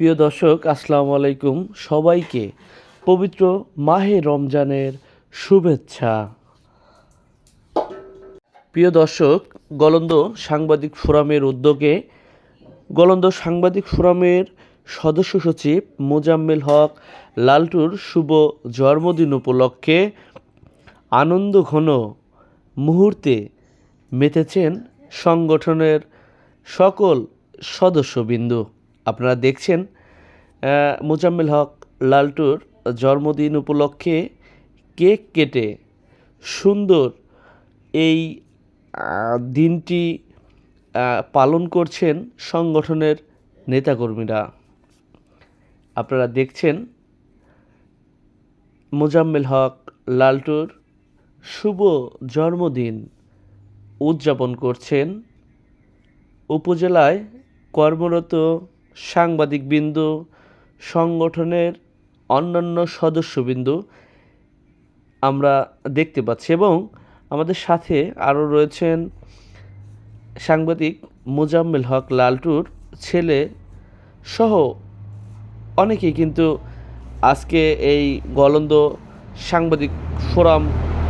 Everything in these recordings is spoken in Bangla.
প্রিয় দর্শক, আসসালামু আলাইকুম সবাইকে। পবিত্র মাহে রমজানের শুভেচ্ছা। প্রিয় দর্শক, গলন্দ সাংবাদিক ফোরামের উদ্যোগে গলন্দ সাংবাদিক ফোরামের সদস্য সচিব মোজাম্মেল হক লালটুর শুভ জন্মদিন উপলক্ষে আনন্দ ঘন মুহূর্তে মেতেছেন সংগঠনের সকল সদস্যবিন্দু। আপনারা দেখছেন মোজাম্মেল হক লালটুর জন্মদিন উপলক্ষে কেক কেটে সুন্দর এই দিনটি পালন করছেন সংগঠনের নেতাকর্মীরা। আপনারা দেখছেন, মোজাম্মেল হক লালটুর শুভ জন্মদিন উদযাপন করছেন। উপজেলায় কর্মরত সাংবাদিকবৃন্দ, সংগঠনের অন্যান্য সদস্যবৃন্দ আমরা দেখতে পাচ্ছি এবং আমাদের সাথে আরও রয়েছেন সাংবাদিক মোজাম্মেল হক লালটুর ছেলে সহ অনেকেই কিন্তু আজকে এই গলন্দ সাংবাদিক ফোরাম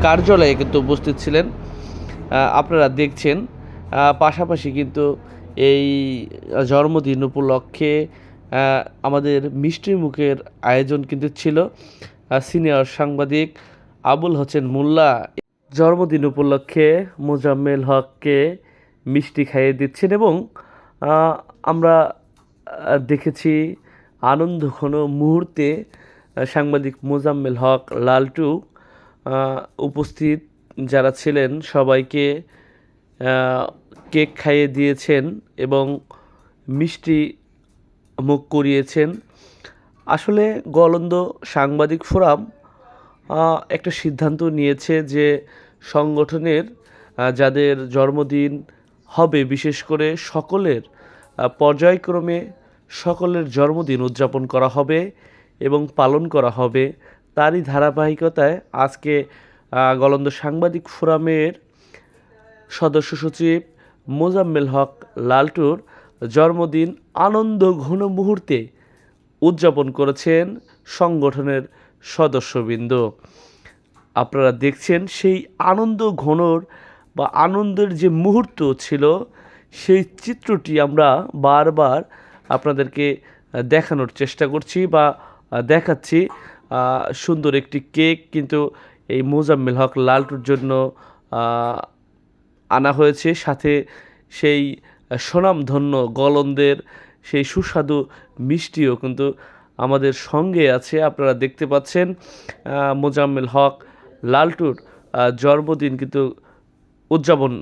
কার্যালয়ে কিন্তু উপস্থিত ছিলেন। আপনারা দেখছেন। পাশাপাশি কিন্তু এই জন্মদিন উপলক্ষে আমাদের মিষ্টি মুখের আয়োজন কিন্তু ছিল। সিনিয়র সাংবাদিক আবুল হোসেন মোল্লা জন্মদিন উপলক্ষে মোজাম্মেল হককে মিষ্টি খাইয়ে দিচ্ছেন এবং আমরা দেখেছি আনন্দ ঘন মুহূর্তে সাংবাদিক মোজাম্মেল হক, লালটু উপস্থিত যারা ছিলেন সবাইকে কেক খাইয়ে দিয়েছেন এবং মিষ্টি মুখ করিয়েছেন। আসলে গলন্দ সাংবাদিক ফোরাম একটা সিদ্ধান্ত নিয়েছে যে সংগঠনের যাদের জন্মদিন হবে বিশেষ করে সকলের পর্যায়ক্রমে সকলের জন্মদিন উদযাপন করা হবে এবং পালন করা হবে। তারই ধারাবাহিকতায় আজকে গলন্দ সাংবাদিক ফোরামের সদস্য সচিব মোজাম্মেল হক লালটুর জন্মদিন আনন্দ ঘন মুহূর্তে উদযাপন করেছেন সংগঠনের সদস্যবৃন্দ। আপনারা দেখছেন সেই আনন্দ ঘনর বা আনন্দের যে মুহূর্ত ছিল, সেই চিত্রটি আমরা বারবার আপনাদেরকে দেখানোর চেষ্টা করছি বা দেখাচ্ছি। সুন্দর একটি কেক, কিন্তু এই মোজাম্মেল হক লালটুর জন্য আনা হয়েছে। সাথে সেই সুনামধন্য গলন্দের সেই সুস্বাদু মিষ্টিও কিন্তু আমাদের সঙ্গে আছে। আপনারা দেখতে পাচ্ছেন মোজাম্মেল হক লালটুর জন্মদিন কিন্তু উদযাপন